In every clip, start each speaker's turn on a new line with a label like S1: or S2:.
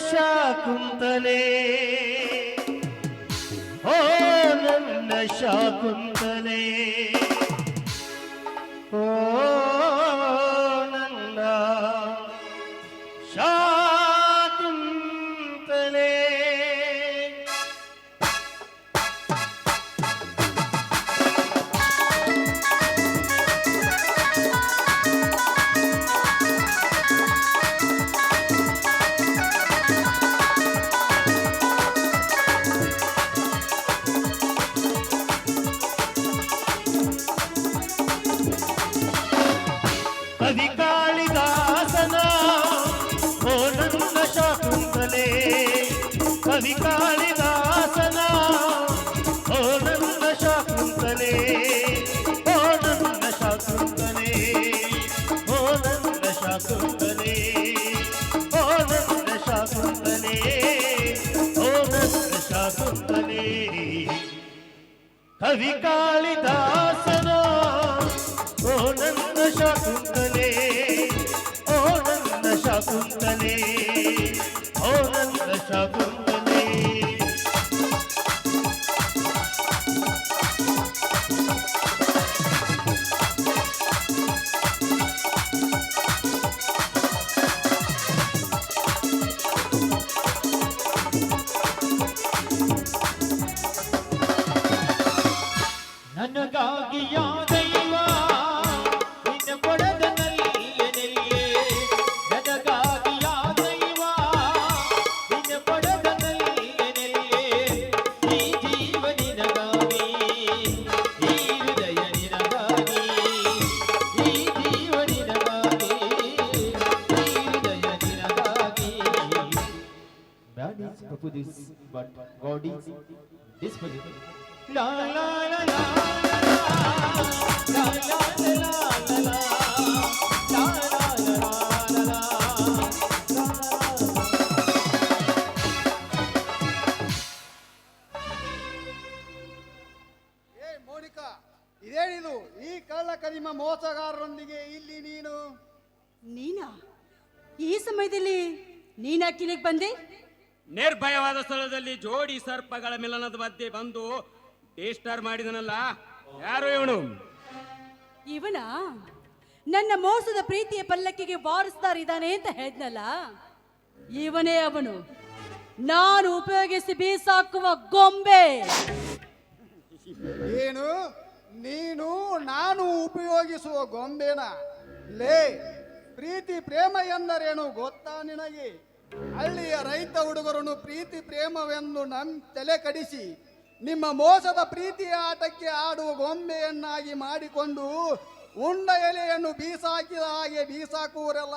S1: ಶಾಕುಂತಲೆ ಓ ನನ್ನ ಶಾಕುಂತಲೆ ಕವಿ ಕಾಳಿದಾಸನ ಓ ನನ್ನ ಶಾಕುಂತಲೆ. ಕವಿ ಕಾಳಿದಾಸನ ಓ ನನ್ನ ಶಾಕುಂತಲೆ. ಓ ನನ್ನ ಶಾಕುಂತಲೆ ಓ ನನ್ನ ಶಾಕುಂತಲೆ. ಓ ನನ್ನ ಶಾಕುಂತಲೆ ಓ ನನ್ನ ಶಾಕುಂತಲೆ. ಕವಿ ಕಾಳಿದಾಸನ
S2: ಕೂತಲೇ Man is proposes, but God is disposable. La la la la la la la la la la la
S3: ಇದೇನಿದು ಈ ಕಳ್ಳ ಕದಿಮ ಮೋಸಗಾರರೊಂದಿಗೆ ಇಲ್ಲಿ ನೀನು
S4: ನೀನಾ ಈ ಸಮಯದಲ್ಲಿ ನೀನಾಕಿಲಿಗೆ ಬಂದೆ
S5: ನಿರ್ಭಯವಾದ ಸ್ಥಳದಲ್ಲಿ ಜೋಡಿ ಸರ್ಪಗಳ ಮಿಲನದ ಮಧ್ಯೆ ಬಂದು ಡಿಸ್ಟರ್ ಮಾಡಿದನಲ್ಲ? ಯಾರು ಇವನು?
S4: ಇವನ ನನ್ನ ಮೋಸದ ಪ್ರೀತಿಯ ಪಲ್ಲಕ್ಕಿಗೆ ಬಾರಿಸ್ತಾರಿದ್ದಾನೆ ಅಂತ ಹೇಳಿದ್ನಲ್ಲ? ಇವನೇ ಅವನು. ನಾನು ಉಪಯೋಗಿಸಿ ಬೀಸಾಕುವ ಗೊಂಬೆ.
S3: ಏನು? ನೀನು ನಾನು ಉಪಯೋಗಿಸುವ ಗೊಂಬೆನ? ಲೇ ಪ್ರೀತಿ ಪ್ರೇಮ ಎಂದರೇನು ಗೊತ್ತಾ ನಿನಗೆ? ಹಳ್ಳಿಯ ರೈತ ಹುಡುಗರನ್ನು ಪ್ರೀತಿ ಪ್ರೇಮವೆಂದು ನಮ್ ತಲೆ ಕಡಿಸಿ, ನಿಮ್ಮ ಮೋಸದ ಪ್ರೀತಿಯ ಆಟಕ್ಕೆ ಆಡುವ ಗೊಂಬೆಯನ್ನಾಗಿ ಮಾಡಿಕೊಂಡು ಉಂಡ ಎಲೆಯನ್ನು ಬೀಸಾಕಿದ ಹಾಗೆ ಬೀಸಾಕುವರೆಲ್ಲ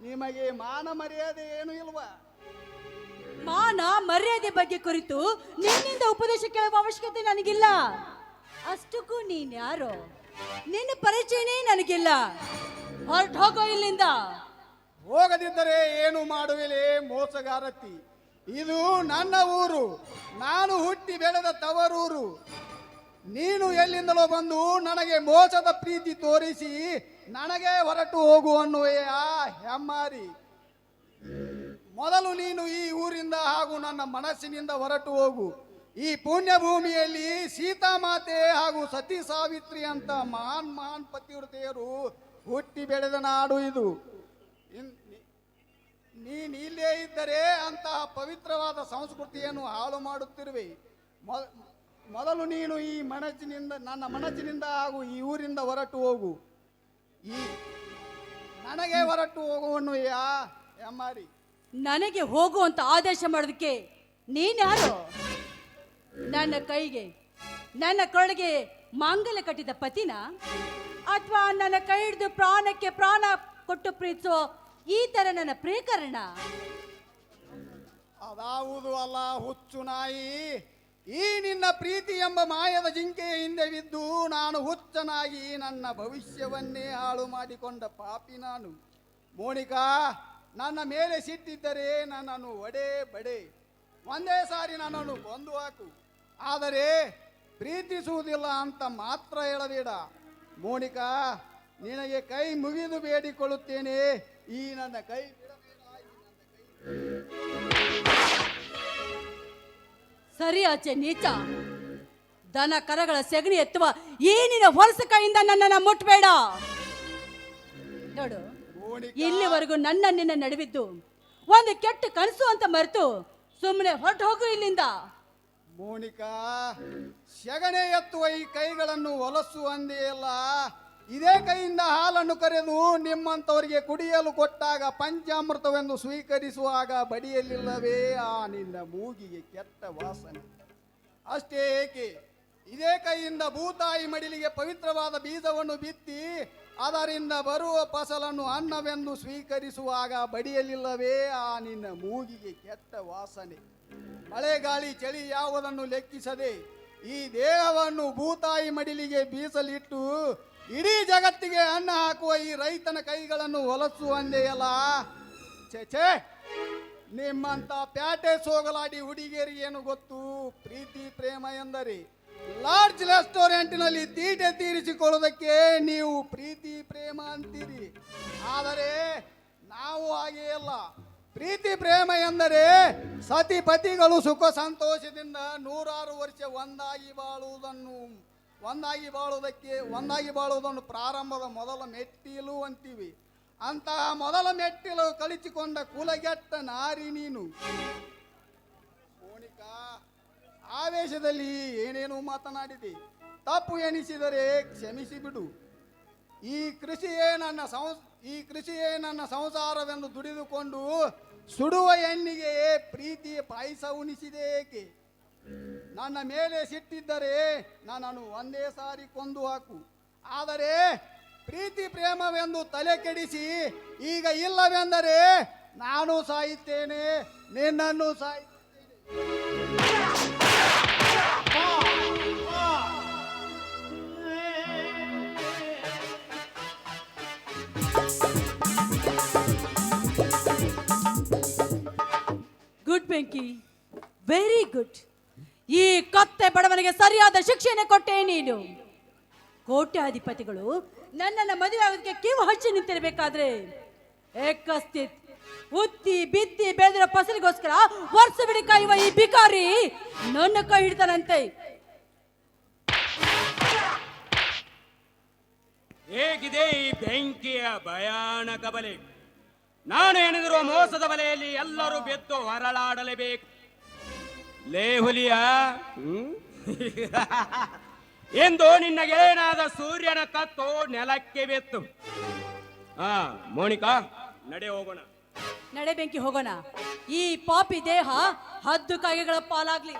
S3: ನಿಮಗೆ ಮಾನ ಮರ್ಯಾದೆ ಏನು ಇಲ್ವಾ?
S4: ಮಾನ ಮರ್ಯಾದೆ ಬಗ್ಗೆ ಕುರಿತು ನಿನ್ನಿಂದ ಉಪದೇಶ ಕೇಳುವ ಅವಶ್ಯಕತೆ ನನಗಿಲ್ಲ. ಅಷ್ಟಕ್ಕೂ ನೀನ್ ಯಾರೋ? ನಿನ್ನ ಪರಿಚಯನೇ ನನಗಿಲ್ಲ. ಹೊರಟು ಹೋಗೋ ಇಲ್ಲಿಂದ.
S3: ಹೋಗದಿದ್ದರೆ ಏನು ಮಾಡುವೆಲೆ, ಮೋಸಗಾರತಿ? ಇದು ನನ್ನ ಊರು, ನಾನು ಹುಟ್ಟಿ ಬೆಳೆದ ತವರೂರು. ನೀನು ಎಲ್ಲಿಂದಲೋ ಬಂದು ನನಗೆ ಮೋಸದ ಪ್ರೀತಿ ತೋರಿಸಿ ನನಗೆ ಹೊರಟು ಹೋಗು ಅನ್ನುವೆಯಾ ಹೆಮ್ಮಾರಿ. ಮೊದಲು ನೀನು ಈ ಊರಿಂದ ಹಾಗೂ ನನ್ನ ಮನಸ್ಸಿನಿಂದ ಹೊರಟು ಹೋಗು. ಈ ಪುಣ್ಯ ಭೂಮಿಯಲ್ಲಿ ಸೀತಾಮಾತೆ ಹಾಗೂ ಸತಿ ಸಾವಿತ್ರಿ ಅಂತ ಮಹಾನ್ ಮಹಾನ್ ಪತಿವ್ರತೆಯರು ಹುಟ್ಟಿ ಬೆಳೆದ ನಾಡು ಇದು. ನೀನ್ ಇಲ್ಲೇ ಇದ್ದರೆ ಅಂತಹ ಪವಿತ್ರವಾದ ಸಂಸ್ಕೃತಿಯನ್ನು ಹಾಳು ಮಾಡುತ್ತಿರುವೆ. ಮೊದ- ಮೊದಲು ನೀನು ಈ ಮನಸ್ಸಿನಿಂದ, ನನ್ನ ಮನಸ್ಸಿನಿಂದ ಹಾಗೂ ಈ ಊರಿಂದ ಹೊರಟು ಹೋಗು. ಈ ನನಗೆ ಹೊರಟು ಹೋಗುವನು ಯಾ ಎಮ್ಮಾರಿ
S4: ನನಗೆ ಹೋಗು ಅಂತ ಆದೇಶ ಮಾಡೋದಕ್ಕೆ ನೀನ್ಯಾರು ನನ್ನ ಕೈಗೆ, ನನ್ನ ಕೊಳಗೆ ಮಾಂಗಲ್ಯ ಕಟ್ಟಿದ ಪತಿನ? ಅಥವಾ ನನ್ನ ಕೈ ಹಿಡಿದು ಪ್ರಾಣಕ್ಕೆ ಪ್ರಾಣ ಕೊಟ್ಟು ಪ್ರೀತಿಸೋ ಈ ತರ ನನ್ನ ಪ್ರೇಕರಣ.
S3: ಅದಾವುದು ಅಲ್ಲ, ಹುಚ್ಚು ನಾಯಿ. ಈ ನಿನ್ನ ಪ್ರೀತಿ ಎಂಬ ಮಾಯದ ಜಿಂಕೆಯ ಹಿಂದೆ ಬಿದ್ದು ನಾನು ಹುಚ್ಚನಾಗಿ ನನ್ನ ಭವಿಷ್ಯವನ್ನೇ ಹಾಳು ಮಾಡಿಕೊಂಡ ಪಾಪಿ ನಾನು. ಮೋನಿಕಾ, ನನ್ನ ಮೇಲೆ ಸಿಟ್ಟಿದ್ದರೆ ನನ್ನನ್ನು ಒಡೆ ಬಡೆ. ಒಂದೇ ಸಾರಿ ನನ್ನನ್ನು ಕೊಂದು ಹಾಕು. ಆದರೆ ಪ್ರೀತಿಸುವುದಿಲ್ಲ ಅಂತ ಮಾತ್ರ ಹೇಳಬೇಡ. ಮೋನಿಕಾ, ನಿನಗೆ ಕೈ ಮುಗಿದು ಬೇಡಿಕೊಳ್ಳುತ್ತೇನೆ. ಈ ನನ್ನ ಕೈ
S4: ಸರಿ ಆಚೆ ನೀಚ. ದನ ಕರಗಳ ಸೆಗಣಿ ಎತ್ತುವ ಏನಿನ ನಿನ್ನ ಹೊಲಸ ಕೈಯಿಂದ ನನ್ನನ್ನು ಮುಟ್ಬೇಡ. ನೋಡು ಇಲ್ಲಿವರೆಗೂ ನನ್ನ ನಿನ್ನ ನಡುವಿದ್ದು ಒಂದು ಕೆಟ್ಟ ಕನಸು ಅಂತ ಮರೆತು ಸುಮ್ಮನೆ ಹೊರಟು ಹೋಗು ಇಲ್ಲಿಂದ.
S3: ಮೋನಿಕಾ ಸೆಗಣೆ ಎತ್ತುವ ಈ ಕೈಗಳನ್ನು ಹೊಲಸು ಅಂದೆಯಲ್ಲ. ಇದೇ ಕೈಯಿಂದ ಹಾಲನ್ನು ಕರೆದು ನಿಮ್ಮಂಥವರಿಗೆ ಕುಡಿಯಲು ಕೊಟ್ಟಾಗ ಪಂಚಾಮೃತವೆಂದು ಸ್ವೀಕರಿಸುವಾಗ ಬಡಿಯಲಿಲ್ಲವೇ ಆ ನಿನ್ನ ಮೂಗಿಗೆ ಕೆಟ್ಟ ವಾಸನೆ. ಅಷ್ಟೇ ಏಕೆ? ಇದೇ ಕೈಯಿಂದ ಭೂತಾಯಿ ಮಡಿಲಿಗೆ ಪವಿತ್ರವಾದ ಬೀಜವನ್ನು ಬಿತ್ತಿ ಅದರಿಂದ ಬರುವ ಫಸಲನ್ನು ಅನ್ನವೆಂದು ಸ್ವೀಕರಿಸುವಾಗ ಬಡಿಯಲಿಲ್ಲವೇ ಆ ನಿನ್ನ ಮೂಗಿಗೆ ಕೆಟ್ಟ ವಾಸನೆ. ಮಳೆ ಗಾಳಿ ಚಳಿ ಯಾವುದನ್ನು ಲೆಕ್ಕಿಸದೆ ಈ ದೇಹವನ್ನು ಭೂತಾಯಿ ಮಡಿಲಿಗೆ ಬೀಸಲಿಟ್ಟು ಇಡೀ ಜಗತ್ತಿಗೆ ಅನ್ನ ಹಾಕುವ ಈ ರೈತನ ಕೈಗಳನ್ನು ಹೊಲಸು ಅಂದೆಯಲ್ಲ? ಛೇ ನಿಮ್ಮಂತ ಪ್ಯಾಟೆ ಸೋಗಲಾಡಿ ಹುಡುಗಿಯರಿಗೆ ಏನು ಗೊತ್ತು? ಪ್ರೀತಿ, ಪ್ರೇಮ ಎಂದರೆ ಲಾರ್ಜ್ ರೆಸ್ಟೋರೆಂಟ್ನಲ್ಲಿ ತೀಟೆ ತೀರಿಸಿಕೊಳ್ಳುವುದಕ್ಕೆ ನೀವು ಪ್ರೀತಿ, ಪ್ರೇಮ ಅಂತೀರಿ. ಆದರೆ ನಾವು ಹಾಗೆ ಅಲ್ಲ. ಪ್ರೀತಿ, ಪ್ರೇಮ ಎಂದರೆ ಸತಿ ಪತಿಗಳು ಸುಖ ಸಂತೋಷದಿಂದ ನೂರಾರು ವರ್ಷ ಒಂದಾಗಿ ಬಾಳುವುದನ್ನು ಒಂದಾಗಿ ಬಾಳುವುದಕ್ಕೆ, ಒಂದಾಗಿ ಬಾಳುವುದನ್ನು ಪ್ರಾರಂಭದ ಮೊದಲ ಮೆಟ್ಟಿಲು ಅಂತೀವಿ. ಅಂತಹ ಮೊದಲ ಮೆಟ್ಟಿಲು ಕಳಿಸಿಕೊಂಡ ಕುಲಗೆಟ್ಟ ನಾರಿ ನೀನು. ಮೋನಿಕಾ, ಆವೇಶದಲ್ಲಿ ಏನೇನು ಮಾತನಾಡಿದೆ. ತಪ್ಪು ಎನಿಸಿದರೆ ಕ್ಷಮಿಸಿ ಬಿಡು. ಈ ಕೃಷಿಯೇ ನನ್ನ ಸಂಸ್, ಈ ಕೃಷಿಯೇ ನನ್ನ ಸಂಸಾರವೆಂದು ದುಡಿದುಕೊಂಡು ಸುಡುವ ಎಣ್ಣಿಗೆ ಪ್ರೀತಿಯ ಪಾಯಸ ಉಣಿಸಿದೆ ನನ್ನ ಮೇಲೆ ಸಿಟ್ಟಿದ್ದರೆ ನನ್ನನ್ನು ಒಂದೇ ಸಾರಿ ಕೊಂದು ಹಾಕು. ಆದರೆ ಪ್ರೀತಿ ಪ್ರೇಮವೆಂದು ತಲೆ ಕೆಡಿಸಿ, ಈಗ ಇಲ್ಲವೆಂದರೆ ನಾನು ಸಾಯುತ್ತೇನೆ, ನಿನ್ನನ್ನು ಸಾಯುತ್ತೇನೆ.
S4: ಗುಡ್ ಬೆಂಕಿ ವೆರಿ ಗುಡ್ ಈ ಕತ್ತೆ ಬಡವನಿಗೆ ಸರಿಯಾದ ಶಿಕ್ಷೆನೆ ಕೊಟ್ಟೆ ನೀನು. ಕೋಟ್ಯಾಧಿಪತಿಗಳು ನನ್ನನ್ನು ಮದುವೆ ಆಗೋದಕ್ಕೆ ಕಿವು ಹಚ್ಚಿ ನಿಂತಿರಬೇಕಾದ್ರೆ ಏಕಸ್ಥಿತ್. ಉತ್ತಿ ಬಿತ್ತಿ ಬೆಳೆದಿರೋ ಫಸಲಿಗೋಸ್ಕರ ವರ್ಷ ಬಿಡಿ ಕಾಯುವ ಈ ಬಿಕಾರಿ ನನ್ನ ಕೈ ಹಿಡ್ತಾನಂತೆ
S5: ಹೇಗಿದೆ ಈ ಬೆಂಕಿಯ ಭಯಾನಕ ಬಲೆ? ನಾನು ಎಣೆದಿರುವ ಮೋಸದ ಬಲೆಯಲ್ಲಿ ಎಲ್ಲರೂ ಬೆತ್ತು ಹೊರಳಾಡಲೇಬೇಕು ಲೇ ಹುಲಿಯ? ಎಂದು ನಿನ್ನ ಗೆಳೆಯನಾದ ಸೂರ್ಯನ ಕತ್ತು ನೆಲಕ್ಕೆ ಬಿತ್ತು. ಹಾ ಮೋನಿಕಾ ನಡೆ ಹೋಗೋಣ.
S4: ನಡೆ ಬೆಂಕಿ ಹೋಗೋಣ. ಈ ಪಾಪಿ ದೇಹ ಹದ್ದು ಕಾಗೆಗಳ ಪಾಲಾಗ್ಲಿ.